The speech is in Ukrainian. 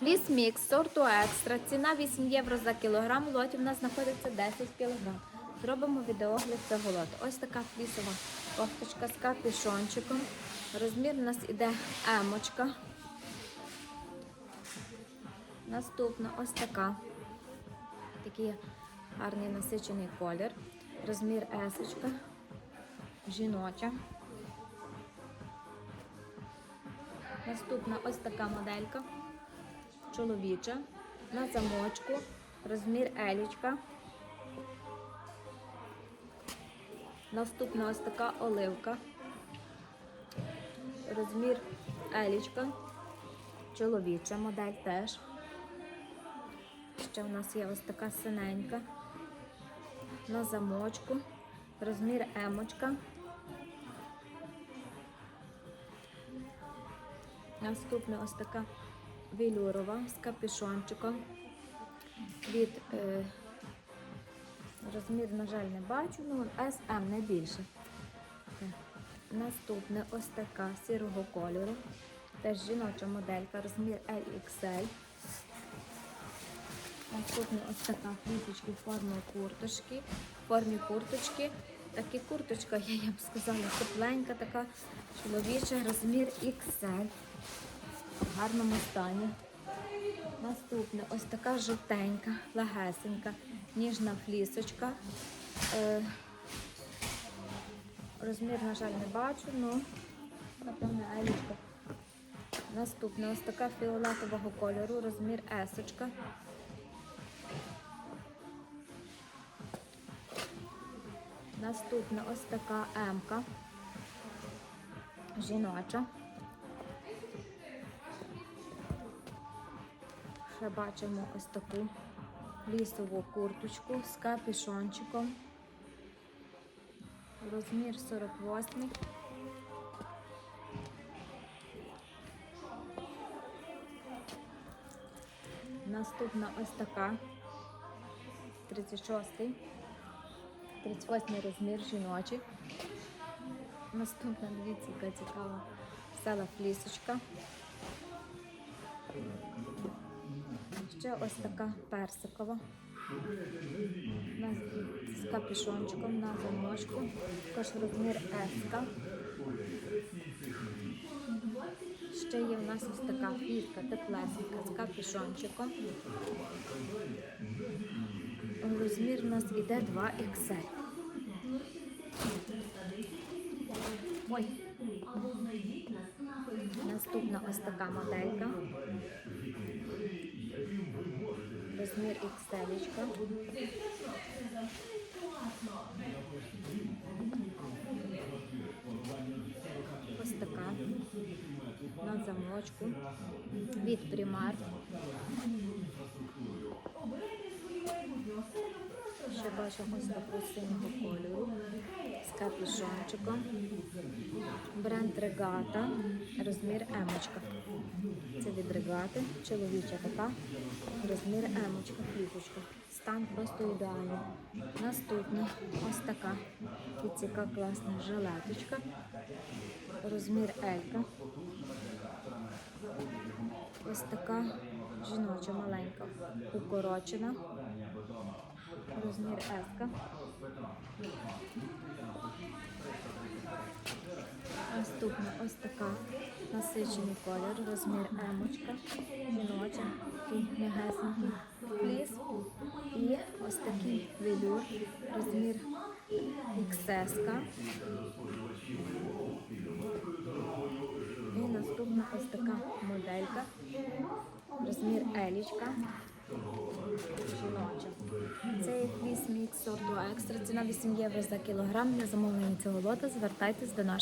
Фліс мікс сорту екстра. Ціна 8 євро за кілограм. Лоті в нас знаходиться 10 кілограм. Зробимо відеогляд цього лоту. Ось така флісова кофточка з капюшончиком. Розмір у нас іде емочка. Наступна ось така. Такий гарний насичений колір. Розмір есочка. Жіноча. Наступна ось така моделька. Чоловіча. На замочку. Розмір елічка. Наступна ось така оливка. Розмір елічка. Чоловіча модель теж. Ще у нас є ось така синенька. На замочку. Розмір емочка. Наступна ось така велюрова з капюшончиком. Від е, розмір, на жаль, не бачу, ну SM не більше. Наступне ось така сірого кольору. Теж жіноча моделька, розмір LXL. Наступне ось така флісочки в формі курточки. В формі курточки. Такі курточка, я б сказала, тепленька, така чоловіча, розмір XL. В гарному стані. Наступне ось така жовтенька, легесенька, ніжна флісочка. Е, розмір, на жаль, не бачу, ну, напевно, елічка. Наступне ось така фіолетового кольору, розмір есочка. Наступна ось така емка. Жіноча. Ще бачимо ось таку лісову курточку з капюшончиком. Розмір 48. Наступна ось така 36. 38 розмір жіночий. Наступна, дивіться, яка цікава села флісочка. Ще ось така персикова. У нас з капюшончиком на замочку. Також розмір S. Ще є в нас ось така фліска теплесенька з капюшончиком. Розмір у нас іде 2 XL. Ой. Наступна ось така моделька. Розмір XL. Ось така. На замочку. Від Primark. Ще бачимо ось таку синього кольору з капюшончиком. Бренд Регата, розмір емочка. Це від чоловіча така, розмір емочка, флісочка. Стан просто ідеальний. Наступна ось така яка класна жилеточка. Розмір Елька. Ось така жіноча маленька, укорочена. Розмір Еска. Наступна ось така насичений колір, розмір емочка, жіноча, м'ягесенький фліс. І ось такий велюр, розмір XS. І наступна ось така моделька, розмір елічка. Жіноча. Це є фліс мікс сорту екстра. Ціна 8 євро за кілограм. Для замовлення цього лота звертайтесь до наших.